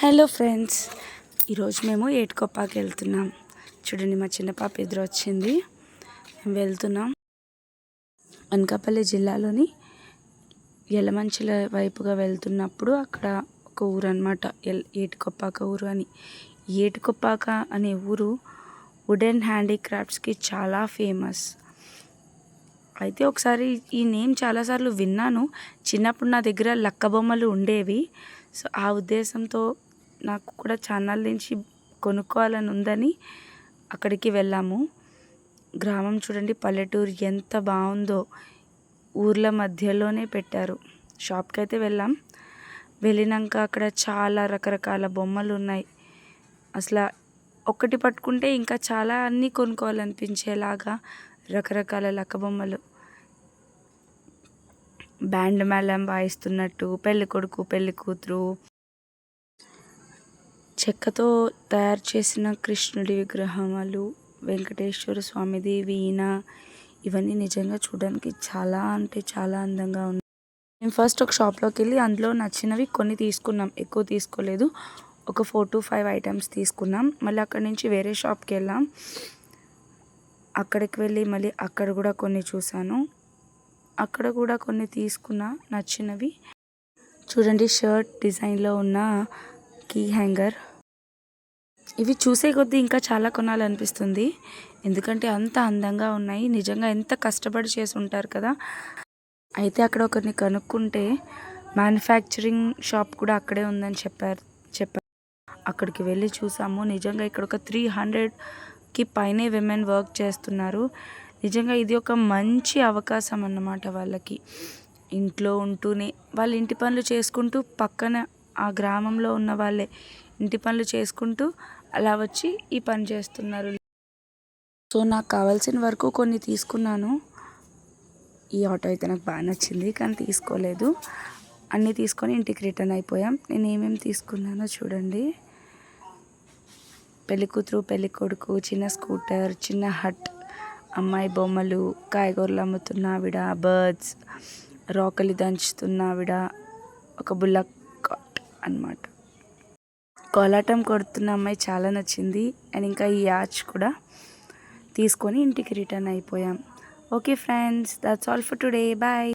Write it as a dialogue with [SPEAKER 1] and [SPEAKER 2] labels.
[SPEAKER 1] Hello friends ఈరోజు మేము ఏటుకొప్పాకి వెళ్తున్నాం. చూడండి మా చిన్న పాప ఎదురు వచ్చింది మేము వెళ్తున్నాం. అనకాపల్లి జిల్లాలోని ఎలమంచిల వైపుగా వెళ్తున్నప్పుడు అక్కడ ఒక ఊరు అనమాట ఎల్ ఏటుకొప్పాక ఊరు అని. ఏటుకొప్పాక అనే ఊరు వుడెన్ హ్యాండీక్రాఫ్ట్స్కి చాలా ఫేమస్. అయితే ఒకసారి ఈ నేమ్ చాలాసార్లు విన్నాను. చిన్నప్పుడు నా దగ్గర లక్క బొమ్మలు ఉండేవి. సో ఆ ఉద్దేశంతో నాకు కూడా ఛానల్ నుంచి కొనుక్కోవాలని ఉందని అక్కడికి వెళ్ళాము. గ్రామం చూడండి పల్లెటూరు ఎంత బాగుందో ఊర్ల మధ్యలోనే పెట్టారు. షాప్కి అయితే వెళ్ళాం. వెళ్ళినాక అక్కడ చాలా రకరకాల బొమ్మలు ఉన్నాయి. అసలు ఒకటి పట్టుకుంటే ఇంకా చాలా అన్నీ కొనుక్కోవాలనిపించేలాగా రకరకాల లక్క బొమ్మలు. బ్యాండ్ మేళం వాయిస్తున్నట్టు పెళ్ళి కొడుకు పెళ్ళి కూతురు చెక్కతో తయారు చేసిన కృష్ణుడి విగ్రహాలు వెంకటేశ్వర స్వామిది వీణ ఇవన్నీ నిజంగా చూడడానికి చాలా అంటే చాలా అందంగా ఉంది మేము ఫస్ట్ ఒక షాప్లోకి వెళ్ళి అందులో నచ్చినవి కొన్ని తీసుకున్నాం. ఎక్కువ తీసుకోలేదు. ఒక ఫోర్ టు ఫైవ్ ఐటమ్స్ తీసుకున్నాం. మళ్ళీ అక్కడి నుంచి వేరే షాప్కి వెళ్ళాం. అక్కడికి వెళ్ళి మళ్ళీ అక్కడ కూడా కొన్ని చూశాను. అక్కడ కూడా కొన్ని తీసుకున్నా నచ్చినవి. చూడండి షర్ట్ డిజైన్లో ఉన్న కీ హ్యాంగర్ ఇవి చూసే కొద్దీ ఇంకా చాలా కొనాలనిపిస్తుంది. ఎందుకంటే అంత అందంగా ఉన్నాయి. నిజంగా ఎంత కష్టపడి చేసి ఉంటారు కదా. అయితే అక్కడ ఒకరిని కనుక్కుంటే మ్యానుఫ్యాక్చరింగ్ షాప్ కూడా అక్కడే ఉందని చెప్పారు చెప్పారు. అక్కడికి వెళ్ళి చూసాము. నిజంగా ఇక్కడ ఒక త్రీ హండ్రెడ్కి పైనే విమెన్ వర్క్ చేస్తున్నారు. నిజంగా ఇది ఒక మంచి అవకాశం అన్నమాట వాళ్ళకి. ఇంట్లో ఉంటూనే వాళ్ళ ఇంటి పనులు చేసుకుంటూ పక్కన ఆ గ్రామంలో ఉన్న వాళ్ళే ఇంటి పనులు చేసుకుంటూ అలా వచ్చి ఈ పని చేస్తున్నారు. సో నాకు కావాల్సిన వరకు కొన్ని తీసుకున్నాను. ఈ ఆటో అయితే నాకు బాగా నచ్చింది కానీ తీసుకోలేదు. అన్నీ తీసుకొని ఇంటికి రిటర్న్ అయిపోయాం. నేను ఏమేమి తీసుకున్నానో చూడండి. పెళ్ళి కూతురు పెళ్ళి కొడుకు చిన్న స్కూటర్ చిన్న హట్ అమ్మాయి బొమ్మలు కాయగూరలు అమ్ముతున్న ఆవిడ బర్డ్స్ రోకలి దంచుతున్న ఆవిడ ఒక బుల్లక్ కాట్ అనమాట కోలాటం కొడుతున్న అమ్మాయి చాలా నచ్చింది. అండ్ ఇంకా ఈ యాచ్ కూడా తీసుకొని ఇంటికి రిటర్న్ అయిపోయాం. Okay friends that's all for today bye